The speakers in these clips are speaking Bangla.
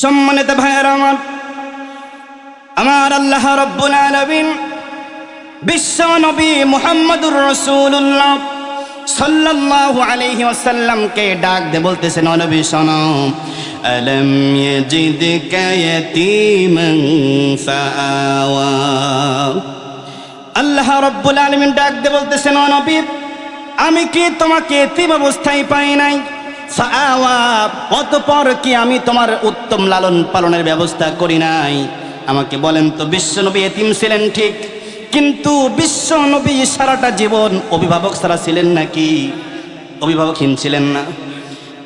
সম্মানিত ভাইয়ের আমার আমার আল্লাহ রব্বুল বিশ্ব নবী মুহাম্মদুর রসুল্লাহ সাল্লাল্লাহু আলাইহি ওয়াসাল্লামকে ডাক দে বলতেছেন নবী, শোনো। আলম ইয়াজিদকা ইয়াতীমান ফাআওয়া। আল্লাহ রব্বুল আলমিন ডাক দে বলতেছেন নবী, আমি কি তোমাকে এতিম অবস্থায় পাই নাই? অতপর কি আমি তোমার উত্তম লালন পালনের ব্যবস্থা করি নাই? আমাকে বলেন তো বিশ্বনবী এতিম ছিলেন ঠিক, কিন্তু বিশ্বনবী সারাটা জীবন অভিভাবক ছাড়া ছিলেন নাকি? অভিভাবকহীন ছিলেন না।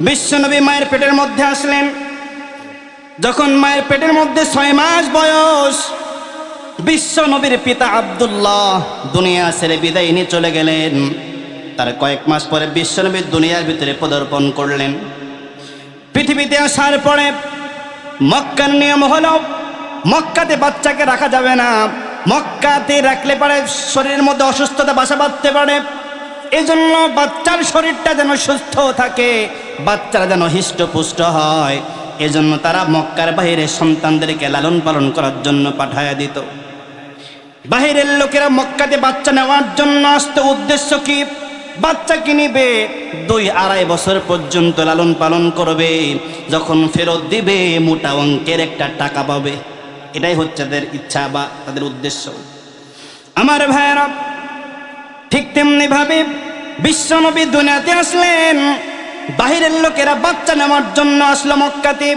বিশ্বনবী মায়ের পেটের মধ্যে আসলেন। যখন মায়ের পেটের মধ্যে ছয় মাস বয়স, বিশ্ব নবীর পিতা আব্দুল্লাহ দুনিয়া ছেড়ে বিদায় নিয়ে চলে গেলেন। তার কয়েক মাস পরে বিশ্বনবী দুনিয়ার ভিতরে পদার্পণ করলেন। পৃথিবীতে আসার পরে মক্কার নিয়ম হলো, মক্কাতে বাচ্চাকে রাখা যাবে না। মক্কাতে রাখলে পারে শরীরের মধ্যে অসুস্থতা বাসা বাঁধতে পারে। এই জন্য বাচ্চার শরীরটা যেন সুস্থ থাকে, বাচ্চারা যেন হৃষ্টপুষ্ট হয়। এজন্য তারা মক্কার বাইরে সন্তানদেরকে লালন পালন করার জন্য পাঠায়া দিত। বাহিরের লোকেরা মক্কাতে বাচ্চা নেওয়ার জন্য আসতে উদ্দেশ্য কি? বাচ্চাকে নিবে, দুই আড়াই বছর পর্যন্ত লালন পালন করবে, যখন ফেরত দিবে, মোটা অঙ্কের একটা টাকা পাবে। এটাই হচ্ছে তাদের ইচ্ছা বা তাদের উদ্দেশ্য। আমার ভাইয়েরা, ঠিক তেমনি ভাবে বিশ্বনবী দুনিয়াতে আসলেন, বাহিরের লোকেরা বাচ্চা নেওয়ার জন্য আসলো মক্কাতে।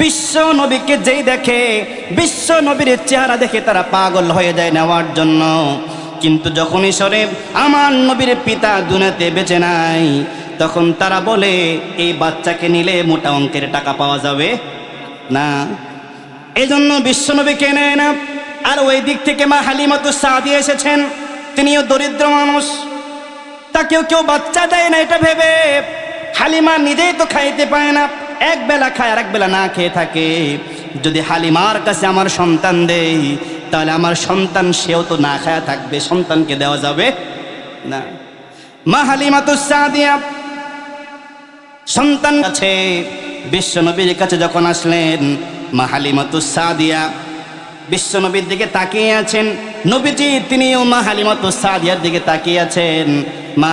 বিশ্ব নবীকে যেই দেখে বিশ্ব নবীর চেহারা দেখে তারা পাগল হয়ে যায় নেওয়ার জন্য। কিন্তু যখনই সরে আমার নবীর পিতা দুনাতে বেঁচে নাই, তখন তারা বলে, এই বাচ্চাকে নিলে মোটা অঙ্কের টাকা পাওয়া যাবে? না। এই জন্য বিশ্বনবীকে নেয় না। আর ওই দিক থেকে মা হালিমাতু সাদি এসেছেন। তিনিও দরিদ্র মানুষ। তাকেও কেউ বাচ্চা দেয় না, এটা ভেবে। হালিমা নিজেই তো খাইতে পায় না। এক বেলা খায় আর এক বেলা না খেয়ে থাকে। যদি হালিমার কাছে আমার সন্তান দেই তাহলে আমার সন্তান, সেও তো না খায়া থাকবে, সন্তানকে দেওয়া যাবে না। মা হালিমা তো সন্তান আছে বিশ্বনবীর কাছে যখন আসলেন, মা হালিমা তো বিশ্বনবীর দিকে তাকিয়ে আছেন। নবীজি, তিনিও মা হালিমাতু সাদিয়ার দিকে তাকিয়ে আছেন। মা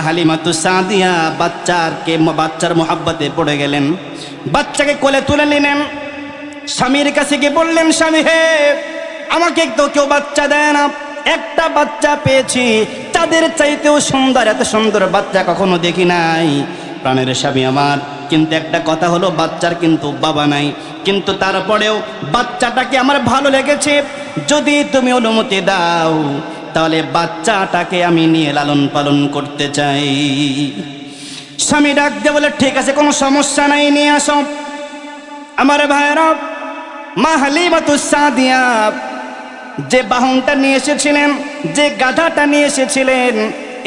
সাদিয়া বাচ্চারকে, বাচ্চার মোহাব্বতে পড়ে গেলেন। বাচ্চাকে কোলে তুলে নিলেন। স্বামীর কাছে গিয়ে বললেন, স্বামী হে আমাকে তো কেউ বাচ্চা দেয় না। একটা বাচ্চা পেয়েছি, তাদের চাইতেও সুন্দর, এত সুন্দর বাচ্চা কখনো দেখি নাই। প্রাণের স্বামী আমার, কিন্তু একটা কথা হলো, বাচ্চার কিন্তু বাবা নাই। কিন্তু তারপরেও বাচ্চাটাকে আমার ভালো লেগেছে। যদি তুমি অনুমতি দাও, তাহলে বাচ্চাটাকে আমি নিয়ে লালন পালন করতে চাই। স্বামী ডাক দিয়ে বলে, ঠিক আছে, কোনো সমস্যা নাই, নিয়ে আসো। আমার ভাইয়েরা মা হালিমাতু সাদিয়া যে বাহনটা নিয়ে এসেছিলেন, যে গাধাটা নিয়ে এসেছিলেন,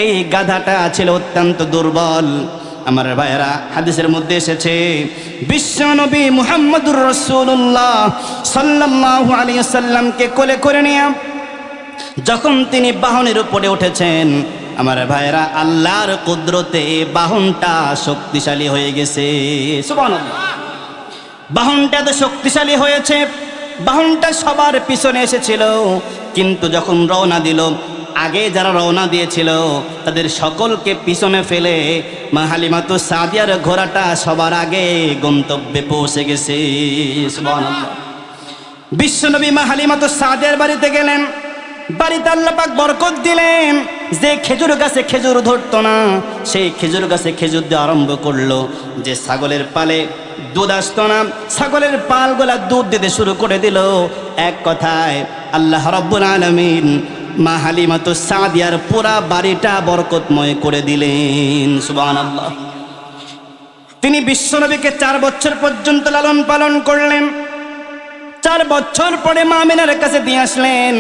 এই গাধাটা ছিল অত্যন্ত দুর্বল। আমার ভাইয়েরা, হাদিসের মধ্যে এসেছে বিশ্বনবী মুহাম্মদুর রসুল্লাহ সাল্লাল্লাহু আলাইহি সাল্লামকে কোলে করে নিয়ে যখন তিনি বাহনের উপরে উঠেছেন, আমার ভাইয়েরা, আল্লাহর কুদরতে বাহনটা শক্তিশালী হয়ে গেছে। বাহনটা তো শক্তিশালী হয়েছে বাহনটা সবার পিছনে এসেছিল। কিন্তু যখন রওনা দিল, আগে যারা রওনা দিয়েছিল, তাদের সকলকে পিছনে ফেলে মা হালিমাতু সাদিয়ার ঘোড়াটা সবার আগে গন্তব্যে পৌঁছে গেছে। বিশ্বনবী মা হালিমাতু সাদিয়ার বাড়িতে গেলেন। বাড়িতে আল্লাপাক বরকত দিলেন। যে খেজুর গাছে খেজুর ধরত না, সেই খেজুর গাছে খেজুর দিয়ে আরম্ভ করল। যে ছাগলের পালে দুধ আসতো না, ছাগলের পালগুলা দুধ দিতে শুরু করে দিল। এক কথায়, আল্লাহ রব্বুল আলমিন মা হালিমাতু সাদিয়ার পুরা বাড়িটা বরকতময় করে দিলেন, সুবহানাল্লাহ। তিনি বিশ্বনবীকে চার বছর পর্যন্ত লালন পালন করলেন। চার বছর পরে মামিনার কাছে দিয়ে আসলেন।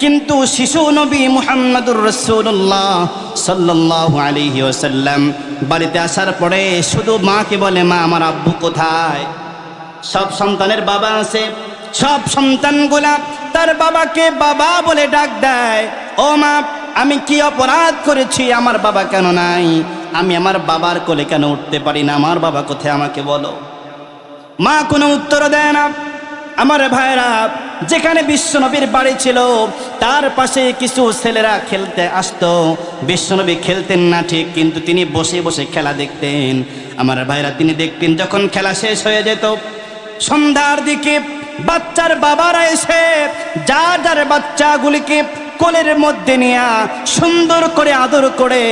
কিন্তু শিশু নবী মুহাম্মদুর রসুল্লাহ সাল্লাহ আলিহি ওসাল্লাম বাড়িতে আসার পরে শুধু মাকে বলে, মা, আমার আব্বু কোথায়? সব সন্তানের বাবা আছে। সব সন্তানগুলা তার বাবাকে বাবা বলে ডাক দেয়, ও মা, আমি কি অপরাধ করেছি? আমার বাবা কেন নাই? আমি আমার বাবার কোলে কেন উঠতে পারি না? আমার বাবা কোথায় আমাকে বলো? মা কোনো উত্তর দেয় না। আমার ভাইরা যেখানে বিশ্বনবীর বাড়ি ছিল, তার পাশে কিছু ছেলেরা খেলতে আসতো। বিশ্বনবী খেলতেন না ঠিক, কিন্তু তিনি বসে বসে খেলা দেখতেন। আমার ভাইরা তিনি দেখতেন যখন খেলা শেষ হয়ে যেত, সন্ধ্যার দিকে বাচ্চার বাবারা এসে যার যার বাচ্চাগুলিকে কোলের মধ্যে নিয়ে সুন্দর করে আদর করে,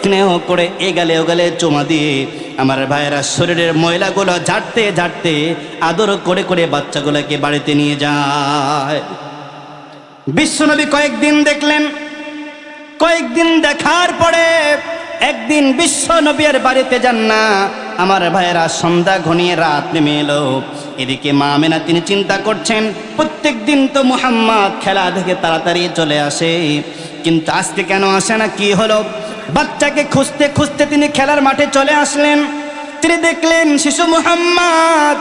স্নেহ করে এগালে ওগালে চুমা দিয়ে আমার ভাইয়েরা শরীরের ময়লাগুলো ঝাড়তে ঝাড়তে আদর করে করে বাচ্চাগুলোকে বাড়িতে নিয়ে যায়। বিশ্বনবী কয়েকদিন দেখলেন। কয়েকদিন দেখার পরে একদিন বিশ্ব নবীর বাড়িতে যান না। আমার ভাইয়েরা সন্ধ্যা ঘনিয়ে রাত নেমে এলো। এদিকে মা মেনা তিনি চিন্তা করছেন প্রত্যেক দিন তো মুহাম্মদ খেলা দেখে তাড়াতাড়ি চলে আসে। কিন্তু আজকে কেন আসে না? কি হলো? বাচ্চাকে খুঁজতে খুঁজতে তিনি খেলার মাঠে চলে আসলেন। তিনি দেখলেন শিশু মুহাম্মদ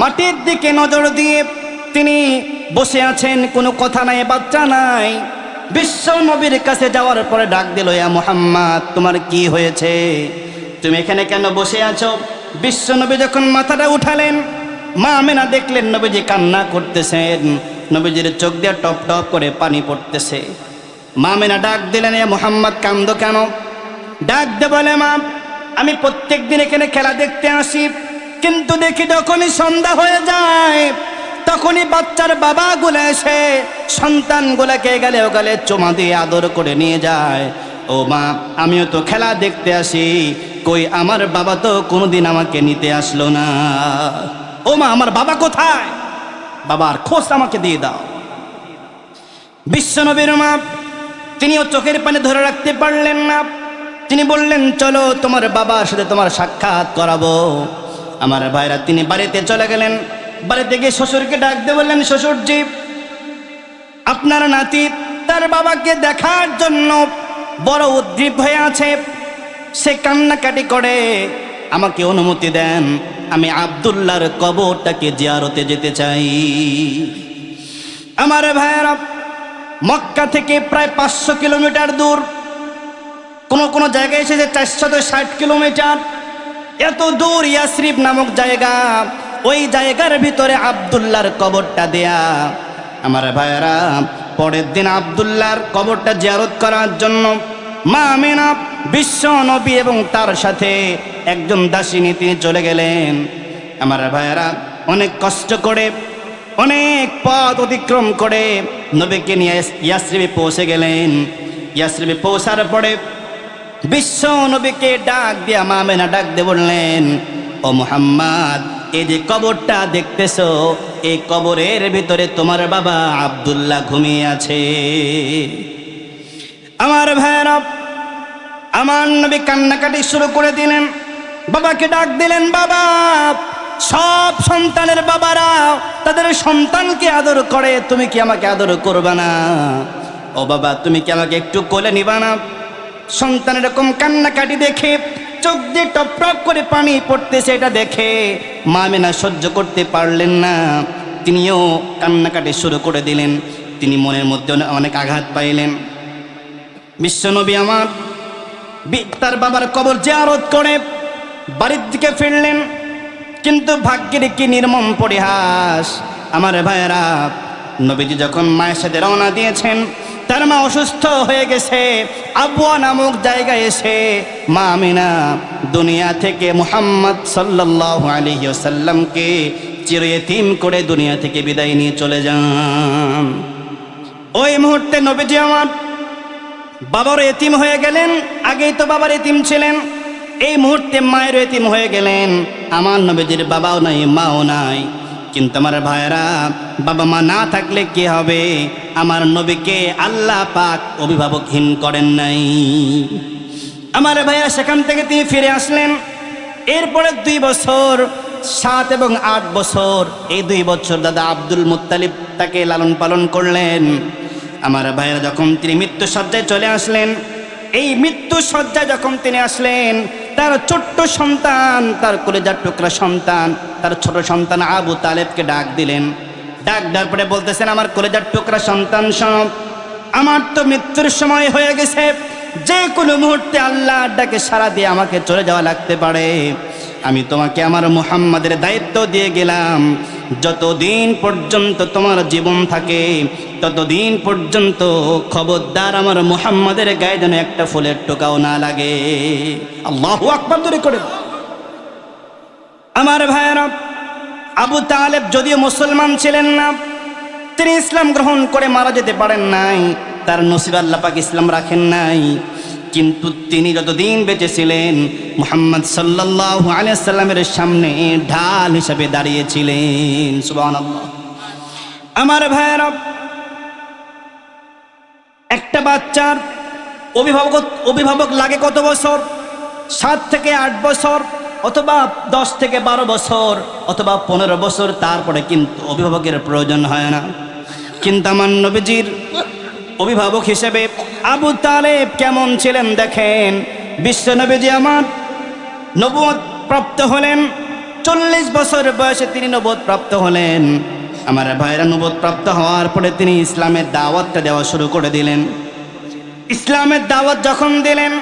মাটির দিকে নজর দিয়ে তিনি বসে আছেন, কোনো কথা নাই, বাচ্চা নাই। বিশ্ব নবীর কাছে যাওয়ার পরে ডাক দিল, ইয়া মোহাম্মদ, তোমার কি হয়েছে? তুমি এখানে কেন বসে আছো? বিশ্ব নবী যখন মাথাটা উঠালেন, মা আমেনা দেখলেন নবীজি কান্না করতেছেন। নবীজির চোখ দিয়ে টপ টপ করে পানি পড়তেছে। মা আমেনা ডাক দিলেন এ মোহাম্মদ কান্দ কেন? ডাক দে বলে, মা, আমি প্রত্যেক দিন এখানে খেলা দেখতে আসি, কিন্তু দেখি যখনই সন্ধ্যা হয়ে যায়, তখনই বাচ্চার বাবাগুলো এসে সন্তানগুলোকে গেলে ও গেলে চোমা দিয়ে আদর করে নিয়ে যায়। ও মা, আমিও তো খেলা দেখতে আসি, কই আমার বাবা তো কোনোদিন আমাকে নিতে আসলো না। ও মা, আমার বাবা কোথায়? বাবার খোঁজ আমাকে দিয়ে দাও। বিশ্বনবীর মা তিনিও চোখের পানি ধরে রাখতে পারলেন না। তিনি বললেন, চলো তোমার বাবার সাথে তোমার সাক্ষাৎ করাবো। আমার ভাইরা তিনি বাড়িতে চলে গেলেন। বাড়িতে গিয়ে শ্বশুরকে ডাকতে বললেন, শ্বশুরজি, আপনার নাতি তার বাবাকে দেখার জন্য বড় উদ্গ্রীব হয়ে আছে। সে কান্নাকাটি করে। আমাকে অনুমতি দেন, আমি আবদুল্লাহর কবরটাকে জিয়ারতে যেতে চাই। আমার ভাইয়েরা মক্কা থেকে প্রায় পাঁচশো কিলোমিটার দূর। কোনো কোনো জায়গায় এসেছে চারশত ষাট কিলোমিটার। এত দূর ইয়াসরিফ নামক জায়গা। ওই জায়গার ভিতরে আবদুল্লাহর কবরটা দেয়া। আমার ভাইয়েরা, পরের দিন আবদুল্লার কবরটা জিয়ারত করার জন্য মা আমিনা বিশ্ব নবী এবং তার সাথে একজন দাসিনী তিনি চলে গেলেন। আমার ভাইয়েরা, অনেক কষ্ট করে অনেক পথ অতিক্রম করে নবীকে নিয়ে ইয়াসরিবে পৌঁছে গেলেন। ইয়াসরিবে পৌঁছার পরে বিশ্ব নবীকে ডাক দিয়া মামেনা ডাক দিয়ে বললেন, ও মোহাম্মদ, এই যে কবরটা দেখতেছো, এই কবরের ভিতরে তোমার বাবা আবদুল্লাহ ঘুমিয়ে আছে। আমার ভাইয়েরা আমার নবী কান্নাকাটি শুরু করে দিলেন। বাবাকে ডাক দিলেন, বাবা সব সন্তানের বাবারা তাদের সন্তানকে আদর করে, তুমি কি আমাকে আদর করবে না? ও বাবা, তুমি কি আমাকে একটু কোলে নিবা না? সন্তান এরকম কান্নাকাটি দেখে, চোখ দিয়ে টপ টপ করে পানি পড়তেছে এটা দেখে, মা মেনা সহ্য করতে পারলেন না। তিনিও কান্নাকাটি শুরু করে দিলেন। তিনি মনের মধ্যে অনেক আঘাত পাইলেন। বিশ্বনবী আমার তার বাবার কবর জিয়ারত করে বাড়ির দিকে ফিরলেন। কিন্তু ভাগ্যের কি নির্মম পরিহাস? আমার ভাইয়েরা, নবীজি যখন মায়ের সাথে রওনা দিয়েছেন, তার মা অসুস্থ হয়ে গেছে, আবুয়া নামক জায়গায় এসে মা আমিনা দুনিয়া থেকে মুহাম্মদ সাল্লাহ আলহি সাল্লামকে চির এতিম করে দুনিয়া থেকে বিদায় নিয়ে চলে যান। ওই মুহূর্তে নবীজি আমার বাবার এতিম হয়ে গেলেন, আগেই তো বাবার এতিম ছিলেন। এই মুহূর্তে মায়ের এতিম হয়ে গেলেন। আমার নবীজির বাবাও নাই, মাও নাই। কিন্তু আমার ভাইয়েরা, বাবা মা না থাকলে কি হবে? আমার নবীকে আল্লাহ পাক অভিভাবকহীন করেন নাই। আমার ভাইয়া সেখান থেকে তিনি ফিরে আসলেন। এরপরে দুই বছর, সাত এবং আট বছর, এই দুই বছর দাদা আব্দুল মুত্তালিব তাকে লালন পালন করলেন। আমার ভাইয়েরা যখন তিনি মৃত্যু সজ্জায় চলে আসলেন, এই মৃত্যু সজ্জায় যখন তিনি আসলেন তার ছোট্ট সন্তান, তার কলেজার টুকরা সন্তান, তার ছোট সন্তান আবু তালেবকে ডাক দিলেন। ডাক দেওয়ার পরে বলতেছেন, আমার কলেজার টুকরা সন্তান সব, আমার তো মৃত্যুর সময় হয়ে গেছে। যে কোনো মুহূর্তে আল্লাহ ডাকে সারা দিয়ে আমাকে চলে যাওয়া লাগতে পারে। আমি তোমাকে আমার মুহাম্মাদের দায়িত্ব দিয়ে গেলাম। যতদিন পর্যন্ত তোমার জীবন থাকে, ততদিন পর্যন্ত খবরদার আমার মুহাম্মাদের গায়ে যেন একটা ফুলের টোকাও না লাগে। আল্লাহ আকবর করে। আমার ভাইয়েরা আবু তালেব যদিও মুসলমান ছিলেন না, তিনি ইসলাম গ্রহণ করে মারা যেতে পারেন নাই, তার নসিব আল্লাহ পাক ইসলাম রাখেন নাই। কিন্তু তিনি যতদিন বেঁচে ছিলেন, মোহাম্মদ সাল্লাহ আলিয়াল্লামের সামনে ঢাল হিসাবে দাঁড়িয়েছিলেন। সুবাহ আমার ভাইয়েরা একটা বাচ্চার অভিভাবক অভিভাবক লাগে কত বছর? সাত থেকে আট বছর অথবা দশ থেকে বারো বছর অথবা পনেরো বছর, তারপরে কিন্তু অভিভাবকের প্রয়োজন হয় না। কিন্তু আমার নবীজির অভিভাবক হিসেবে আবু তালেব কেমন ছিলেন দেখেন? বিশ্ব নবীজি আমার নবদ প্রাপ্ত হলেন, চল্লিশ বছর বয়সে তিনি নবদ প্রাপ্ত হলেন। আমার ভাইরা নবদ প্রাপ্ত হওয়ার পরে তিনি ইসলামের দাওয়াতটা দেওয়া শুরু করে দিলেন। ইসলামের দাওয়াত যখন দিলেন,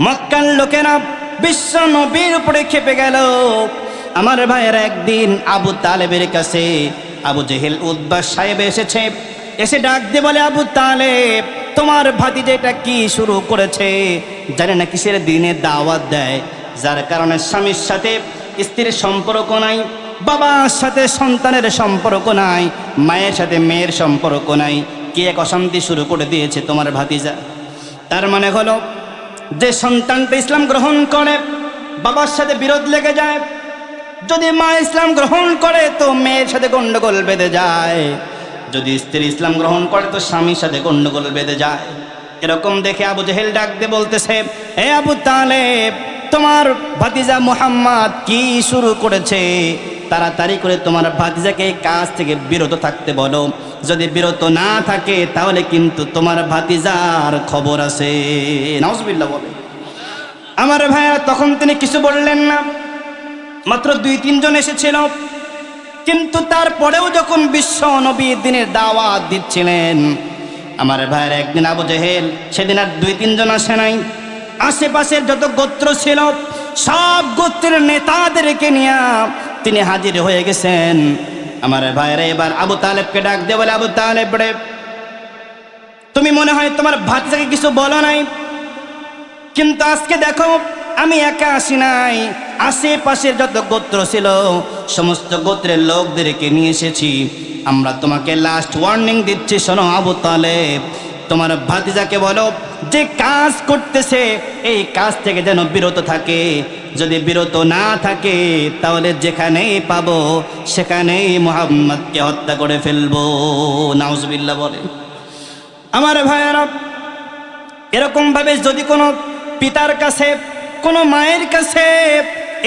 মক্কার লোকেরা বিশ্ব নবীর উপরে খেপে গেল। আমার ভাইয়েরা একদিন আবু তালেবের কাছে আবু জেহেল উদ্বাস সাহেব এসেছে। এসে ডাক দিয়ে বলে, আবু তালেব, তোমার ভাতিজা এটা কি শুরু করেছে? জানে না কিসের দিনে দাওয়াত দেয়। যার কারণে স্বামীর সাথে স্ত্রীর সম্পর্ক নাই, বাবার সাথে সন্তানের সম্পর্ক নাই, মায়ের সাথে মেয়ের সম্পর্ক নাই। কে এক অশান্তি শুরু করে দিয়েছে তোমার ভাতিজা? তার মানে হলো, যে সন্তানটা ইসলাম গ্রহণ করে, বাবার সাথে বিরোধ লেগে যায়। যদি মা ইসলাম গ্রহণ করে, তো মেয়ের সাথে গন্ডগোল বেঁধে যায়। যদি স্ত্রী ইসলাম গ্রহণ করে, তো স্বামীর সাথে গন্ডগোল বেঁধে যায়। এরকম দেখে আবু জেহেল ডাক দিয়ে বলতেছে হে আবু তালেব, তোমার ভাতিজা মুহাম্মদ কি শুরু করেছে? তাড়াতাড়ি করে তোমার ভাতিজাকে কাজ থেকে বিরত থাকতে বলো। যদি বিরত না থাকে, তাহলে কিন্তু তোমার ভাতিজার খবর আছে। নজবিল্লা বলে। আমার ভাইয়া তখন তিনি কিছু বললেন না। মাত্র দুই তিনজন এসেছিল। কিন্তু তারপরেও যখন বিশ্ব নবী দিনের দাওয়াত দিচ্ছিলেন, আমার ভাইয়ের একদিন আবু জেহেল, সেদিন আর দুই, তিনজন আসে নাই। আশেপাশের যত গোত্র ছিল, সব গোত্রের নেতাদেরকে নিয়ে তিনি হাজির হয়ে গেছেন। আমার ভাইয়েরা এবার আবু তালেবকে ডাক দিয়ে বলে, আবু তালেব রে, তুমি মনে হয় তোমার ভাতিজাকে কিছু বলো নাই? কিন্তু আজকে দেখো, আমি একা আসি নাই। আশেপাশের যত গোত্র ছিল, সমস্ত গোত্রের লোকদেরকে নিয়ে এসেছি। আমরা তোমাকে লাস্ট ওয়ার্নিং দিচ্ছি, শোনো আবু তালেব, তোমার ভাতিজাকে বলো, যে কাজ করতেছে, এই কাজ থেকে যেন বিরত থাকে। যদি বিরত না থাকে, তাহলে যেখানেই পাবো, সেখানেই মোহাম্মদকে হত্যা করে ফেলব। নাউজবিল্লা বলে। আমার ভাইয়ারা এরকম ভাবে যদি কোনো পিতার কাছে, কোনো মায়ের কাছে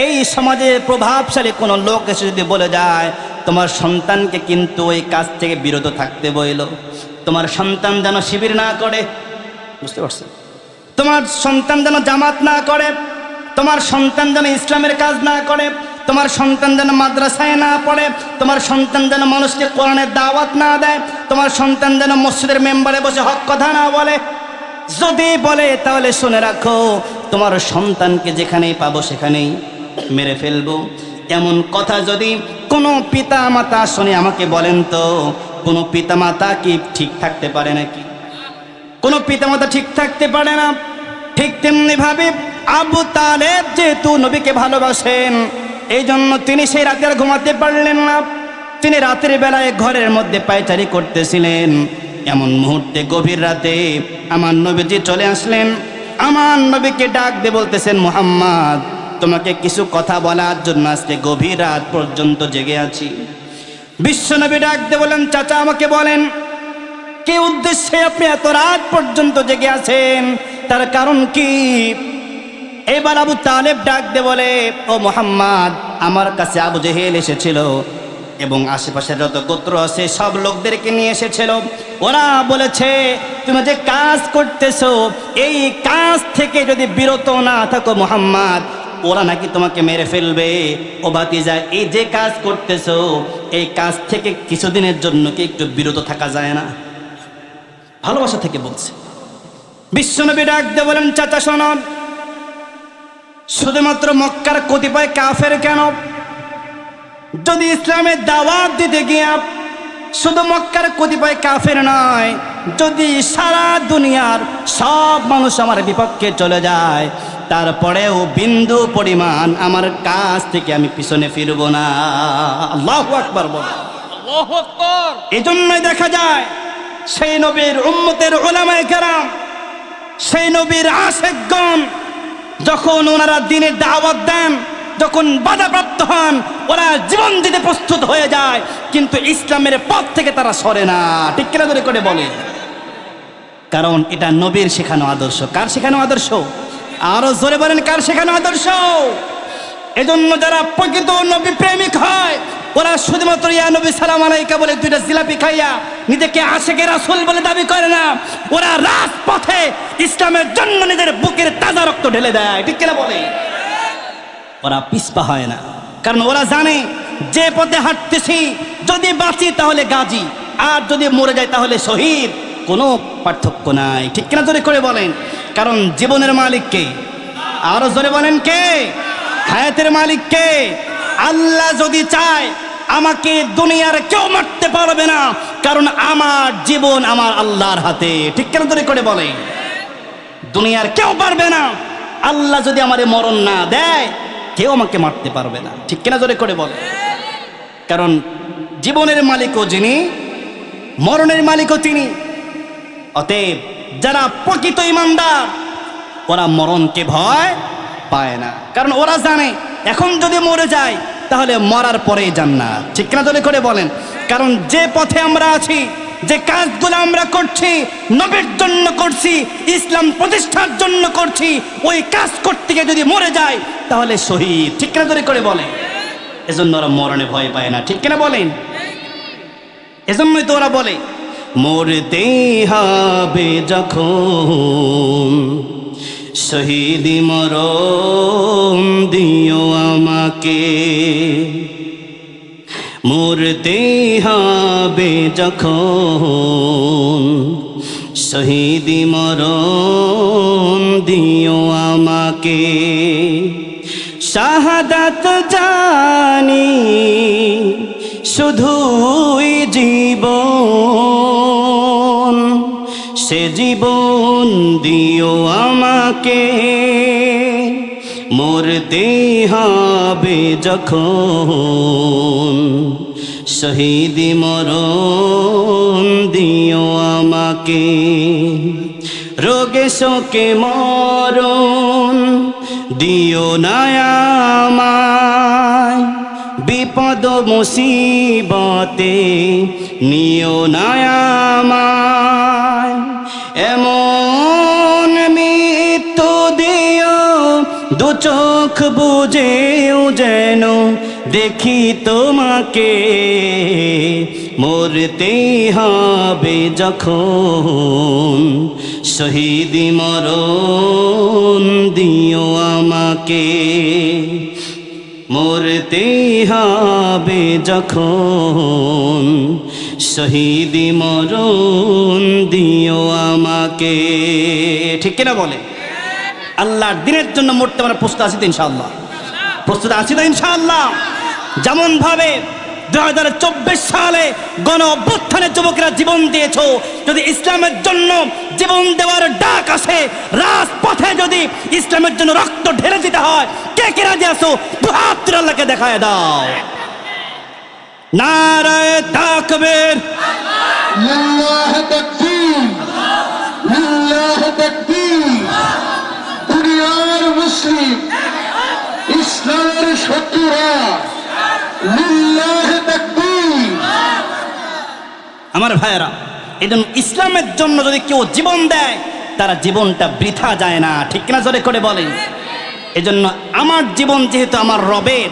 এই সমাজে প্রভাবশালী কোনো লোক এসে যদি বলে যায়, তোমার সন্তানকে কিন্তু ওই কাজ থেকে বিরত থাকতে বইল। তোমার সন্তান যেন শিবির না করে। বুঝতে পারছ তোমার সন্তান যেন জামাত না করে, তোমার সন্তান যেন ইসলামের কাজ না করে, তোমার সন্তান যেন মাদ্রাসায় না পড়ে, তোমার সন্তান যেন মানুষকে কোরআনের দাওয়াত না দেয়, তোমার সন্তান যেন মসজিদের মেম্বারে বসে হক কথা না বলে। যদি বলে, তাহলে শুনে রাখো, তোমার সন্তানকে যেখানেই পাবো সেখানেই। মেরে ফেলব। এমন কথা যদি কোনো পিতা মাতা শুনে আমাকে বলেন তো, কোনো পিতা মাতা কি ঠিক থাকতে পারে নাকি? কোনো পিতামাতা ঠিক থাকতে পারে না। ঠিক তেমনি ভাবে আবু তালেব যেহেতু নবীকে ভালোবাসেন এই জন্য তিনি সেই রাতে আর ঘুমাতে পারলেন না। তিনি রাতের বেলায় ঘরের মধ্যে পায়চারি করতেছিলেন। এমন মুহূর্তে গভীর রাতে আমার নবীজি চলে আসলেন। আমার নবীকে ডাক দিয়ে বলতেছেন মোহাম্মদ তোমাকে কিছু কথা বলার জন্য আজকে গভীর রাত পর্যন্ত জেগে আছি। বিশ্বনবী ডাক দিয়ে বলেন, চাচা, আমাকে বলেন, কি উদ্দেশ্যে আপনি এত রাত পর্যন্ত জেগে আছেন? তার কারণ কি? এবার আবু তালেব ডাক দে বলে, ও মোহাম্মদ, আমার কাছে আবু জেহেল এসেছিল এবং আশেপাশের যত গোত্র আছে, সব লোকদেরকে নিয়ে এসেছিল। ওরা বলেছে, তুমি যে কাজ করতেছো, এই কাজ থেকে যদি বিরত না থাকো মোহাম্মদ ওরা নাকি তোমাকে মেরে ফেলবে। ও বাতিজা এই যে কাজ করতেছ, এই কাজ থেকে কিছুদিনের জন্য কি একটু বিরত থাকা যায় না? ভালোবাসা থেকে বলছে। বিশ্বনবী ডাক দিয়ে বলেন, চাচা, শোনন। শুধুমাত্র মক্কার কতিপয় কাফের কেন? যদি ইসলামের দাওয়াত দিতে গিয়া শুধু মক্কার কতিপয় কাফের নয় যদি সারা দুনিয়ার সব মানুষ আমার বিপক্ষে চলে যায় তারপরেও বিন্দু পরিমাণ আমার কাছ থেকে আমি পিছনে ফিরব না। আল্লাহ আকবার বল। আল্লাহু আকবার। এই জন্যই দেখা যায় সেই নবীর উম্মতের ওলামায় কেরাম সেই নবীর আশেকগণ যখন ওনারা দিনের দাওয়াত দেন যখন বাধাপ্রাপ্ত হন ওরা জীবন দিতে প্রস্তুত হয়ে যায় কিন্তু ইসলামের পথ থেকে তারা সরে না। ঠিক কিনা করে বলে কারণ এটা নবীর শেখানো আদর্শ। কার শেখানো আদর্শ? আরও জোরে বলেন, কার শেখানো আদর্শ? এজন্য যারা প্রকৃত নবী প্রেমিক হয়, ওরা শুধুমাত্র, ইয়া নবী, সালাম আলাইকা বলে দুইটা জিলাপি খাইয়া নিজেকে আশেকে রাসূল বলে দাবি করে না। ওরা রাজপথে ইসলামের জন্য নিজের বুকের তাজা রক্ত ঢেলে দেয়। ঠিক কিনা বলে ওরা পিসপা হয় না। কারণ ওরা জানে, যে পথে হাঁটতেছি, যদি বাঁচি তাহলে গাজী, আর যদি মরে যায় তাহলে শহীদ। কোনো পার্থক্য নাই। ঠিক কিনা জোরে করে বলেন? কারণ জীবনের মালিক কে? আরও জোরে বলেন কে? হায়াতের মালিক কে? আল্লাহ যদি চায়, আমাকে দুনিয়ার কেউ মারতে পারবে না। কারণ আমার জীবন আমার আল্লাহর হাতে। ঠিক কেন জোরে করে বলে দুনিয়ার কেউ পারবে না। আল্লাহ যদি আমারে মরণ না দেয়, কেউ আমাকে মারতে পারবে না। ঠিক কিনা জোরে করে বলে কারণ জীবনের মালিকও যিনি, মরণের মালিকও তিনি। অতএব যারা প্রকৃত ইমানদার, ওরা মরণকে ভয় পায় না। কারণ ওরা জানে, এখন যদি মরে যায়, তাহলে মরার পরেই জান্নাত। ঠিক কিনা জোরে করে বলেন? কারণ যে পথে আমরা আছি, যে কাজগুলো আমরা করছি, নবীর জন্য করছি, ইসলাম প্রতিষ্ঠার জন্য করছি, ওই কাজ করতে গিয়ে যদি মরে যায়, তাহলে শহীদ। ঠিক কিনা জোরে করে বলেন? এজন্য ওরা মরণে ভয় পায় না। ঠিক কিনা বলেন? এজন্যই তো ওরা বলে মরতে হবে যখন। শহীদি মরণ দিও আমাকে। মরতে হবে যখন। শহীদি মরণ দিও আমাকে। শাহাদাত জানি শুধুই জীবন। সে জীবন দিও আমাকে। মরতে হবে যখন শহীদি মরণ দিও আমাকে। রোগে শোকে মরণ দিও নায়ামায় বিপদ মুসিবতে নিও নায়ামায় এমন মৃত্যু দিও, দু চোখ বুঝেও যেন দেখি তোমাকে। মরতে হবে যখন শহীদি মরণ দিও আমাকে। মরতে হবে যখন শহীদি মরণ দিও আমাকে। ঠিক কিনা বলে? আল্লাহর দিনের জন্য মরতে আমরা প্রস্তুত আছি তো ইনশাআল্লাহ। প্রস্তুত আছি তো ইনশাআল্লাহ। যেমন ভাবে দু হাজার চব্বিশ সালে গণ অভ্যুত্থানের যুবকেরা জীবন দিয়েছ, যদি ইসলামের জন্য জীবন দেওয়ার ডাক আসে, রাজপথে যদি ইসলামের জন্য রক্ত ঢেলে দিতে হয়, কে কে রাজি আসো দুহাত তুলে আল্লাহকে দেখায় দাও। নারায় তাকবীর। লিল্লাহ তাকবীর। লিল্লাহ তাকবীর। দুনিয়ার মুসলিম ইসলামের শত্রুরা লিল্লাহ তাকবীর। আমার ভাইয়েরা এজন্য ইসলামের জন্য যদি কেউ জীবন দেয় তারা জীবনটা বৃথা যায় না। ঠিক না জোরে করে বলে এজন্য আমার জীবন যেহেতু আমার রবের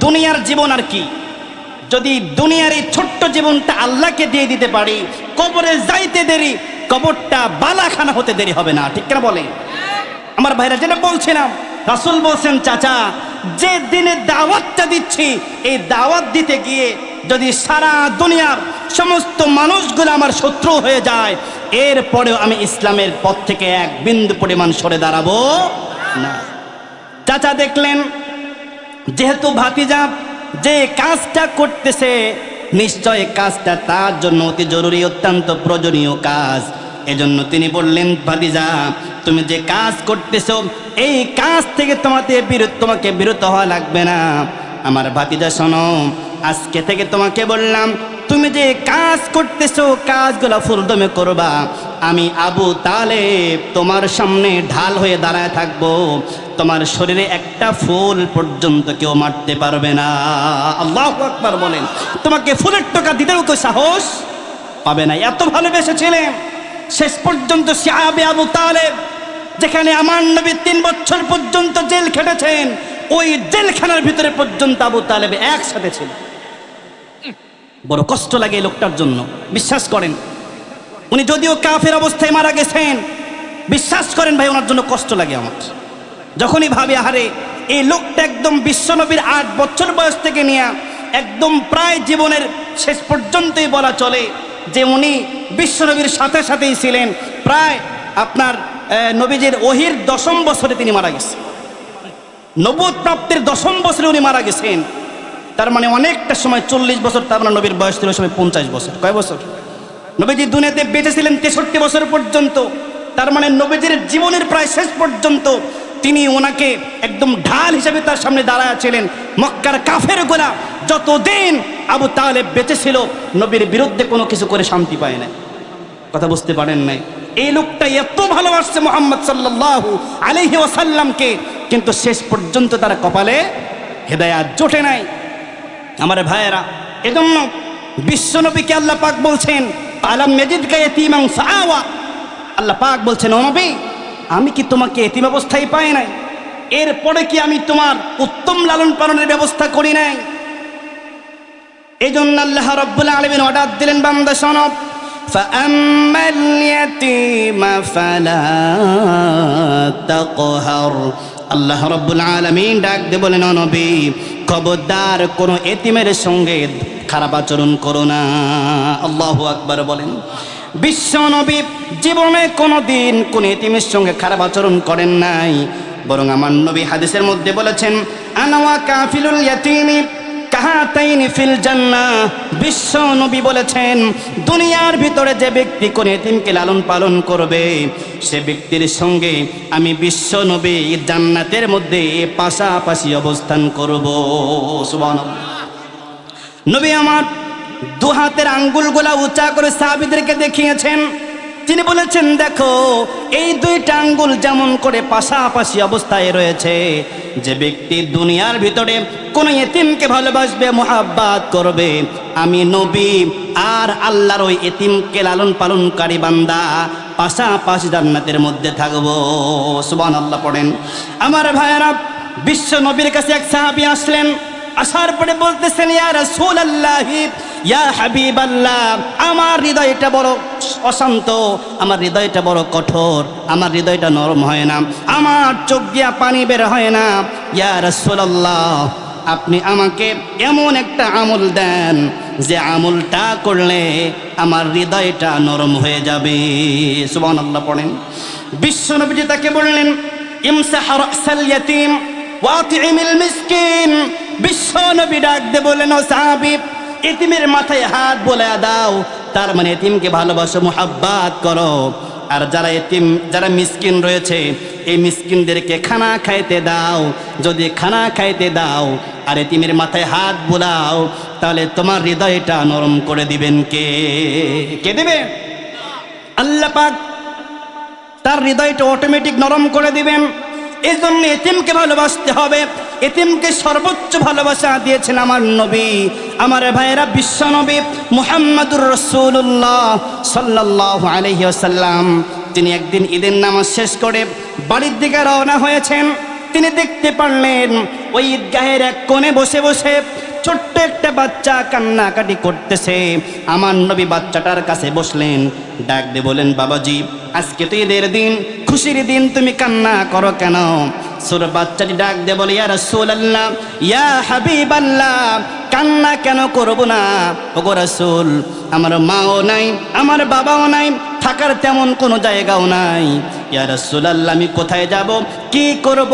দুনিয়ার জীবন আর কি? যদি দুনিয়ার এই ছোট্ট জীবনটা আল্লাহকে দিয়ে দিতে পারি, কবরে যাইতে দেরি, কবরটা বালাখানা হতে দেরি হবে না, ঠিক না বলে আমার ভাইরা যেটা বলছিলাম রাসুল বলছেন, চাচা, যে দিনে দাওয়াতটা দিচ্ছি, এই দাওয়াত দিতে গিয়ে যদি সারা দুনিয়ার সমস্ত মানুষগুলো আমার শত্রু হয়ে যায়, এরপরেও আমি ইসলামের পথ থেকে এক বিন্দু পরিমাণ সরে দাঁড়াবো না। চাচা দেখলেন, যেহেতু ভাতিজা যে কাজটা করতেছে, নিশ্চয় কাজটা তার জন্য অতি জরুরি, অত্যন্ত প্রয়োজনীয় কাজ। এজন্য তিনি বললেন ভাদিজা তুমি যে কাজ করতেছো, এই কাজ থেকে তোমাকে বিরত তোমাকে বিরত হওয়া লাগবে না। আমার ভাতিজা, শোনো, আজকে থেকে তোমাকে বললাম, তুমি যে কাজ করতেছো, কাজগুলো ফুলদমে করবা। আমি আবু তালে তোমার সামনে ঢাল হয়ে দাঁড়ায় থাকব। তোমার শরীরে একটা ফুল পর্যন্ত কেউ মারতে পারবে না। আল্লাহ আকবার বলেন, তোমাকে ফুলের টাকা দিতেও কেউ সাহস পাবে না। এত ভালোবেসেছিলেন শেষ পর্যন্ত শিয়াবে আবু তালেব, যেখানে আমার নবী তিন বছর পর্যন্ত জেল খেটেছেন, ওই জেলখানার ভিতরে পর্যন্ত আবু তালেব একসাথে ছিল। বড় কষ্ট লাগে এই লোকটার জন্য। বিশ্বাস করেন উনি যদিও কাফের অবস্থায় মারা গেছেন, বিশ্বাস করেন ভাই, ওনার জন্য কষ্ট লাগে আমার। যখনই ভাবি, আহারে, এই লোকটা একদম বিশ্বনবীর আট বছর বয়স থেকে নিয়ে একদম প্রায় জীবনের শেষ পর্যন্তই বলা চলে যে উনি বিশ্বনবীর সাথে সাথেই ছিলেন। প্রায় আপনার নবীজির ওহির দশম বছরে তিনি মারা গেছেন। নবদ প্রাপ্তির দশম বছরে উনি মারা গেছেন। তার মানে অনেকটা সময়, চল্লিশ বছর, তার মানে নবীর বয়স ছিল সময় পঞ্চাশ বছর। কয় বছর? নবীজি দুনিয়াতে বেঁচে ছিলেন তেষট্টি বছর পর্যন্ত। তার মানে নবীজির জীবনের প্রায় শেষ পর্যন্ত তিনি ওনাকে একদম ঢাল হিসেবে তার সামনে দাঁড়ায় ছিলেন। মক্কার কাফের গোলা যতদিন আবু তাহলে বেঁচে ছিল, নবীর বিরুদ্ধে কোনো কিছু করে শান্তি পায় না কথা বুঝতে পারেন নাই? এই লোকটা এত ভালোবাসছে মোহাম্মদ সাল্লাল্লাহু আলাইহি ওয়াসাল্লামকে, কিন্তু শেষ পর্যন্ত তার কপালে হেদায়াত জোটে নাই। আমার ভাইয়েরা, এজন্য বিশ্বনবীকে আল্লাহ পাক বলছেন আলাম মেজিদ কা ইতিমাম ফাআওয়া আল্লাহ পাক বলছেন ও নবী আমি কি তোমাকে এতিম অবস্থায় পাই নাই এরপরে কি আমি তোমার উত্তম লালন পালনের ব্যবস্থা করি নাই এই জন্য আল্লাহ রব্বুল আলমিন অর্ডার দিলেন বান্দা সনব فأما اليتيم فلا تقهر আল্লাহ রব্বুল আলমিন ডাক দে বলেন "ও নবী খবরদার কোনো এতিমের সঙ্গে খারাপ আচরণ করো না। আল্লাহ আকবার বলেন, বিশ্ব নবী জীবনে কোনো দিন কোন এতিমের সঙ্গে খারাপ আচরণ করেন নাই। বরং আমার নবী হাদিসের মধ্যে বলেছেন আনাওয়া কাফিলুল ইয়াতিমি কাহাতাইনি ফিল জান্নাহ। বিশ্ব নবী বলেছেন, দুনিয়ার ভিতরে যে ব্যক্তি কোন এতিমকে লালন পালন করবে, সে ব্যক্তির সঙ্গে আমি বিশ্ব নবী জান্নাতের মধ্যে পাশাপাশি অবস্থান করব। সুবহানাল্লাহ। নবী আমার দু হাতের আঙ্গুলগুলা উঁচা করে সাহাবিদেরকে দেখিয়েছেন। তিনি বলেছেন, দেখো, এই দুইটা আঙ্গুল যেমন করে পাশাপাশি অবস্থায় রয়েছে, যে ব্যক্তি দুনিয়ার ভিতরে কোনো এতিমকে ভালোবাসবে, মোহাব্বাত করবে, আমি নবী আর আল্লাহর ওই এতিমকে লালন পালনকারী বান্দা পাশাপাশি জান্নাতের মধ্যে থাকব। সুবান আল্লাহ পড়েন। আমার ভাইয়েরা, বিশ্ব নবীর কাছে এক সাহাবি আসলেন আসার পরে বলতেছেন, ইয়া হাবিবাল্লাহ, আমার হৃদয়টা বড় অশান্ত, আমার হৃদয়টা বড় কঠোর, আমার হৃদয়টা নরম হয় না, আমার চোখ দিয়া পানি বের হয় না। ইয়া রাসূলুল্লাহ, আপনি আমাকে এমন একটা আমল দেন যে আমলটা করলে আমার হৃদয়টা নরম হয়ে যাবে। সুবহানাল্লাহ পড়েন। বিশ্বনবীজি তাকে বললেন, ইমসাহ ইয়াতীম ওয়াতিমিল মিসকিন। বিশ্ব নবী ডাক দে বলেন ও সাহাবি এতিমের মাথায় হাত বলে দাও। তার মানে এতিমকে ভালোবাসো, মোহাব্বাত করো। আর যারা এতিম, যারা মিসকিন রয়েছে, এই মিসকিনদেরকে খানা খাইতে দাও। যদি খানা খাইতে দাও আর এতিমের মাথায় হাত বুলাও, তাহলে তোমার হৃদয়টা নরম করে দিবেন কে? কে দেবে? আল্লাহ পাক তার হৃদয়টা অটোমেটিক নরম করে দিবেন। এই জন্য এতিমকে ভালোবাসতে হবে। এতিমকে সর্বোচ্চ ভালোবাসা দিয়েছেন আমার নবী, আমার ভাইয়েরা বিশ্ব নবী মুহাম্মাদুর রসুল্লাহ সাল্লাহ আলহিসাল্লাম তিনি একদিন ঈদের নামাজ শেষ করে বাড়ির দিকে রওনা হয়েছেন। তিনি দেখতে পারলেন ওই ঈদগাহের এক কোণে বসে বসে ছোট্ট একটা বাচ্চা কান্নাকাটি করতেছে। আমার নবী বাচ্চাটার কাছে বসলেন, ডাক দিয়ে বলেন বাবাজি, আজকে তো ঈদের দিন, খুশির দিন, তুমি কান্না করো কেন? সুর বাচ্চাটি ডাক দিয়ে বলে, ইয়া রাসূলুল্লাহ, ইয়া হাবিবাল্লাহ, কান্না কেন করব না? ওগো রাসূল, আমার মাও নাই, আমার বাবাও নাই, থাকার তেমন কোনো জায়গাও নাই। ইয়া রাসূলুল্লাহ, আমি কোথায় যাব? কি করব?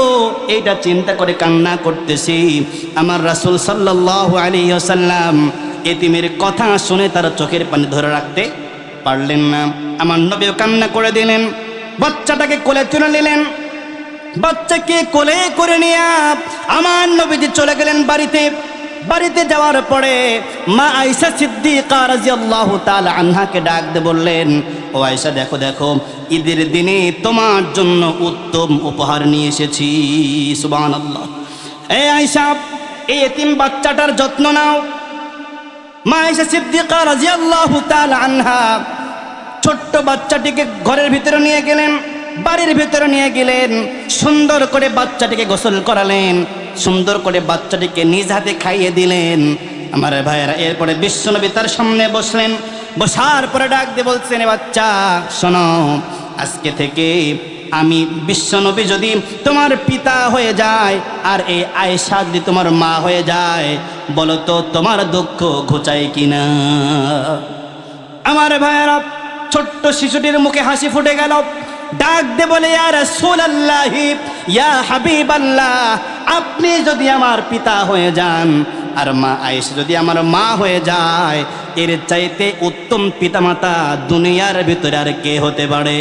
এইটা চিন্তা করে কান্না করতেছি। আমার রাসূল সাল্লাল্লাহু আলাইহি ওয়াসাল্লাম এতিমের কথা শুনে তার চোখের পানি ধরে রাখতে পারলেন না। আমার নবীও কান্না করে দিলেন, বাচ্চাটাকে কোলে তুলে নিলেন। বাচ্চাকে কোলে করে নিয়ে আমার নবীজি চলে গেলেন বাড়িতে। বাড়িতে যাওয়ার পরে মা আয়েশা সিদ্দিকা রাদিয়াল্লাহু তাআলা আনহাকে ডাক দিয়ে বললেন, ও আয়েশা, দেখো দেখো, ঈদের দিনে তোমার জন্য উত্তম উপহার নিয়ে এসেছি। সুবহানাল্লাহ। এই আয়েশা এই এতিম বাচ্চাটার যত্ন নাও। মা আয়েশা সিদ্দিকা রাদিয়াল্লাহু তাআলা আনহা ছোট্ট বাচ্চাটিকে ঘরের ভিতরে নিয়ে গেলেন, বাড়ির ভিতরে নিয়ে গেলেন, সুন্দর করে বাচ্চাটিকে গোসল করালেন। সুন্দর করে বাচ্চাটিকে নিজ হাতে খাইয়ে দিলেন। আমার ভাইয়েরা, এরপরে বিশ্বনবী তার সামনে বসলেন। বসার পরে ডাক দিয়ে বলছেন, "এ বাচ্চা, শোনো, আজকে থেকে আমি বিশ্বনবী যদি তোমার পিতা হয়ে যায় আর এই আয়েশা যদি তোমার মা হয়ে যায় বলো তো তোমার দুঃখ ঘুচায় কিনা? আমার ভাইয়েরা, ছোট্ট শিশুটির মুখে হাসি ফুটে গেল। ডাক দে বলে, ইয়া ইয়া হাবিবাল্লাহ, আপনি যদি আমার পিতা হয়ে যান আর মা আয়েশা যদি আমার মা হয়ে যায়, এর চাইতে উত্তম পিতামাতা দুনিয়ার ভিতরে আর কে হতে পারে?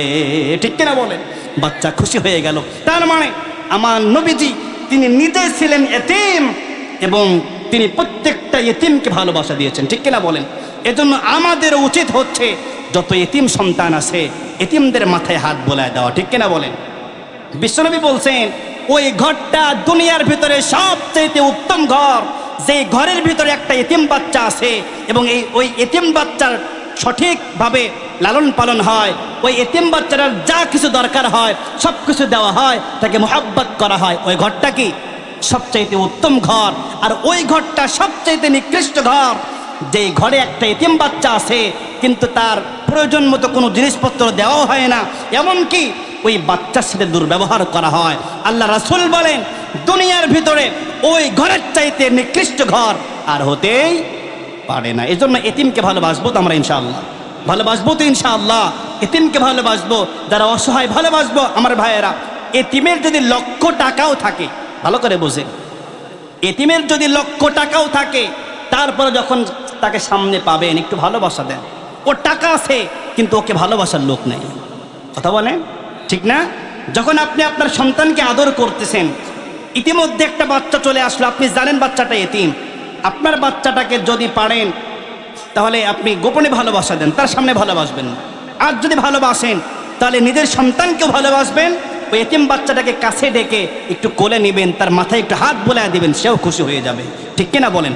ঠিক কিনা বলেন? বাচ্চা খুশি হয়ে গেল। তার মানে আমার নবীজি, তিনি নিজে ছিলেন এতিম এবং তিনি প্রত্যেকটা এতিমকে ভালোবাসা দিয়েছেন। ঠিক কিনা বলেন? এজন্য আমাদের উচিত হচ্ছে যত এতিম সন্তান আছে, এতিমদের মাথায় হাত বোলায় দেওয়া, ঠিক কিনা বলেন? বিশ্বনবী বলছেন, ওই ঘরটা দুনিয়ার ভিতরে সবচেয়ে উত্তম ঘর। যে ঘরের ভিতরে একটা এতিম বাচ্চা আছে এবং এই, ওই এতিম বাচ্চার সঠিকভাবে লালন পালন হয়, ওই এতিম বাচ্চাটার যা কিছু দরকার হয় সব কিছু দেওয়া হয়, তাকে মোহাব্বত করা হয়। ওই ঘরটা কি? সবচাইতে উত্তম ঘর। আর ওই ঘরটা সবচাইতে নিকৃষ্ট ঘর। যেই ঘরে একটা এতিম বাচ্চা আছে, কিন্তু তার প্রয়োজন মতো কোনো জিনিসপত্র দেওয়া হয় না। এমনকি ওই বাচ্চার সাথে দুর্ব্যবহার করা হয়। আল্লাহ রাসূল বলেন, দুনিয়ার ভিতরে ওই ঘরের চাইতে নিকৃষ্ট ঘর আর হতেই পারে না। এজন্য এতিমকে ভালোবাসবো তো আমরা ইনশাআল্লাহ। ভালোবাসবো তো ইনশাআল্লাহ। এতিমকে ভালোবাসবো, যারা অসহায় ভালোবাসবো আমার ভাইয়েরা। এতিমের যদি লক্ষ টাকাও থাকে, ভালো করে বোঝে এতিমের যদি লক্ষ টাকাও থাকে, তারপরে যখন তাকে সামনে পাবেন, একটু ভালোবাসা দেন। ওর টাকা আছে, কিন্তু ওকে ভালোবাসার লোক নেই। কথা বলেন? ঠিক না? যখন আপনি আপনার সন্তানকে আদর করতেছেন, ইতিমধ্যে একটা বাচ্চা চলে আসলো, আপনি জানেন বাচ্চাটা এতিম। আপনার বাচ্চাটাকে যদি পারেন, তাহলে আপনি গোপনে ভালোবাসা দেন, তার সামনে ভালোবাসবেন। আর যদি ভালোবাসেন, তাহলে নিজের সন্তানকেও ভালোবাসবেন, ওই এতিম বাচ্চাটাকে কাছে ডেকে একটু কোলে নেবেন, তার মাথায় একটু হাত বোলায় দিবেন, সেও খুশি হয়ে যাবে। ঠিক কিনা বলেন?